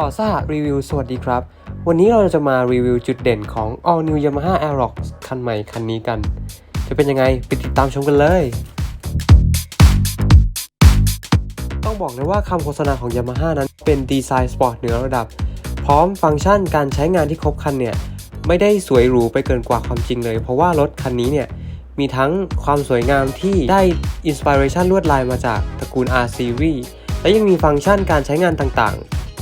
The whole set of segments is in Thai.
สอซ่ารีวิวสวัสดีครับ วันนี้เราจะมารีวิวจุดเด่นของ All New Yamaha Aerox คันใหม่คันนี้กัน จะเป็นยังไงไปติดตามชมกันเลย ต้องบอกเลยว่าคำโฆษณาของ Yamaha นั้นเป็นดีไซน์สปอร์ตเหนือระดับ พร้อมฟังก์ชันการใช้งานที่ครบครันเนี่ย ไม่ได้สวยหรูไปเกินกว่าความจริงเลย เพราะว่ารถคันนี้เนี่ยมีทั้งความสวยงามที่ได้อินสปิเรชันลวดลายมาจากตระกูล R Series และยังมีฟังก์ชันการใช้งานต่าง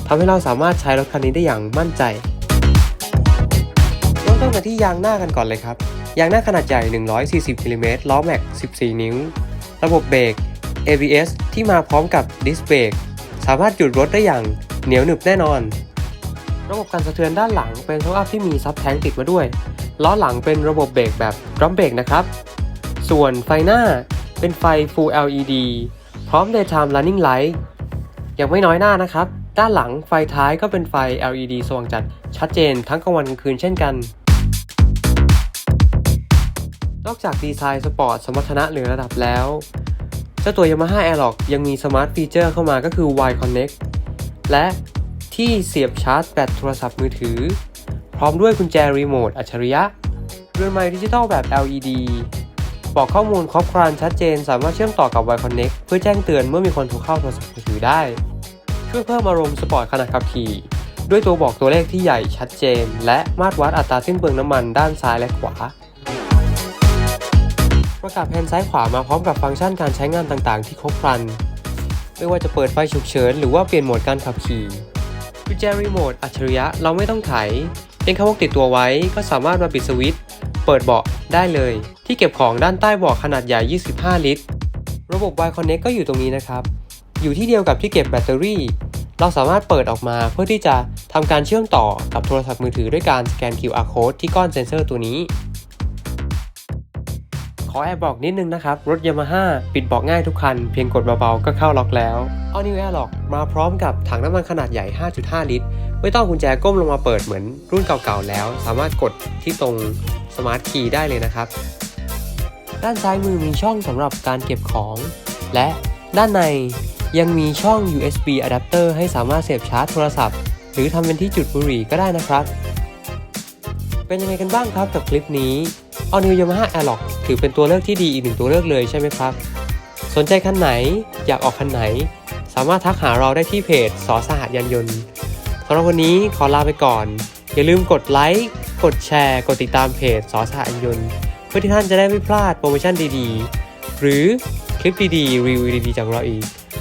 ทำให้เราสามารถใช้รถคันนี้ได้อย่างมั่นใจเริ่มต้นกันที่ยางหน้ากันก่อนเลยครับ ยางหน้าขนาดใหญ่ 140มิลลิเมตรล้อแม็ก 14 นิ้ว ระบบเบรก ABS ที่มาพร้อมกับดิสเบรกสามารถหยุดรถได้อย่างเหนียวหนึบแน่นอน ระบบการสะเทือนด้านหลังเป็นโชว์อัพที่มีซับแท้งติดมาด้วยล้อหลังเป็นระบบเบรกแบบดรัมเบรกนะครับ ส่วนไฟหน้าเป็นไฟ Full LED พร้อม Daytime Running Light ยังไม่น้อยหน้านะครับ ด้านหลังไฟท้ายก็เป็นไฟ LED สว่างจัดชัดเจนทั้งกลางวันกลางคืนเช่นกัน นอกจากดีไซน์สปอร์ตสมรรถนะเหนือระดับแล้วเจ้าตัว Yamaha Airlock ยังมีสมาร์ทฟีเจอร์เข้ามาก็คือ Y Connect และที่เสียบชาร์จแบตโทรศัพท์มือถือ พร้อมด้วยกุญแจรีโมทอัจฉริยะเรือนไม้ดิจิตอลแบบ LED บอกข้อมูลครอบครันชัดเจน สามารถเชื่อมต่อกับ Y Connect เพื่อแจ้งเตือนเมื่อมีคนโทรเข้าโทรศัพท์มือถือได้ ช่วยเพิ่มอารมณ์สปอร์ตขณะขับขี่ ด้วยตัวบอกตัวเลขที่ใหญ่ชัดเจน และมาตรวัดอัตราสิ้นเปลืองน้ำมันด้านซ้ายและขวา ประกับแผ่นซ้ายขวามาพร้อมกับฟังก์ชันการใช้งานต่างๆ ที่ครบครัน ไม่ว่าจะเปิดไฟฉุกเฉินหรือว่าเปลี่ยนโหมดการขับขี่กุญแจรีโมทอัจฉริยะเราไม่ต้องไถเป็นคำพกติดตัวไว้ก็สามารถมาปิดสวิตช์เปิดเบาะได้เลย ที่เก็บของด้านใต้เบาะขนาดใหญ่ 25 ลิตร ระบบ Y Connect ก็อยู่ตรงนี้นะครับ อยู่ที่เดียวกับที่เก็บแบตเตอรี่ เราสามารถเปิดออกมาเพื่อที่จะทำการเชื่อมต่อกับโทรศัพท์มือถือด้วยการสแกน QR code ที่ก้อนเซ็นเซอร์ตัวนี้ ขอแอบบอกนิดนึงนะครับ รถ Yamaha ปิดบอกง่ายทุกคัน เพียงกดเบาๆก็เข้าล็อกแล้ว All New Airlock มาพร้อมกับถังน้ำมันขนาดใหญ่ 5.5 ลิตร ไม่ต้องกุญแจก้มลงมาเปิดเหมือนรุ่นเก่าๆแล้ว สามารถกดที่ตรงสมาร์ทคีย์ได้เลยนะครับด้านซ้ายมือมีช่องสำหรับการเก็บของ และด้านใน ยังมีช่อง USB adapter ให้สามารถเสียบชาร์จโทรศัพท์ หรือทำเป็นที่จุดบุหรี่ก็ได้นะครับ เป็นยังไงกันบ้างครับกับคลิปนี้ All New Yamaha Airlock ถือเป็นตัวเลือกที่ดีอีกหนึ่งตัวเลือกเลยใช่ไหมครับ สนใจคันไหนอยากออกคันไหน สามารถทักหาเราได้ที่เพจสอสหัสยานยนต์สำหรับวันนี้ขอลาไปก่อน อย่าลืมกดไลค์กดแชร์ กดติดตามเพจสอสหัสยานยนต์เพื่อที่ท่านจะได้ไม่พลาดโปรโมชั่นดีๆ หรือคลิปดีๆ รีวิวดีๆจากเราอีก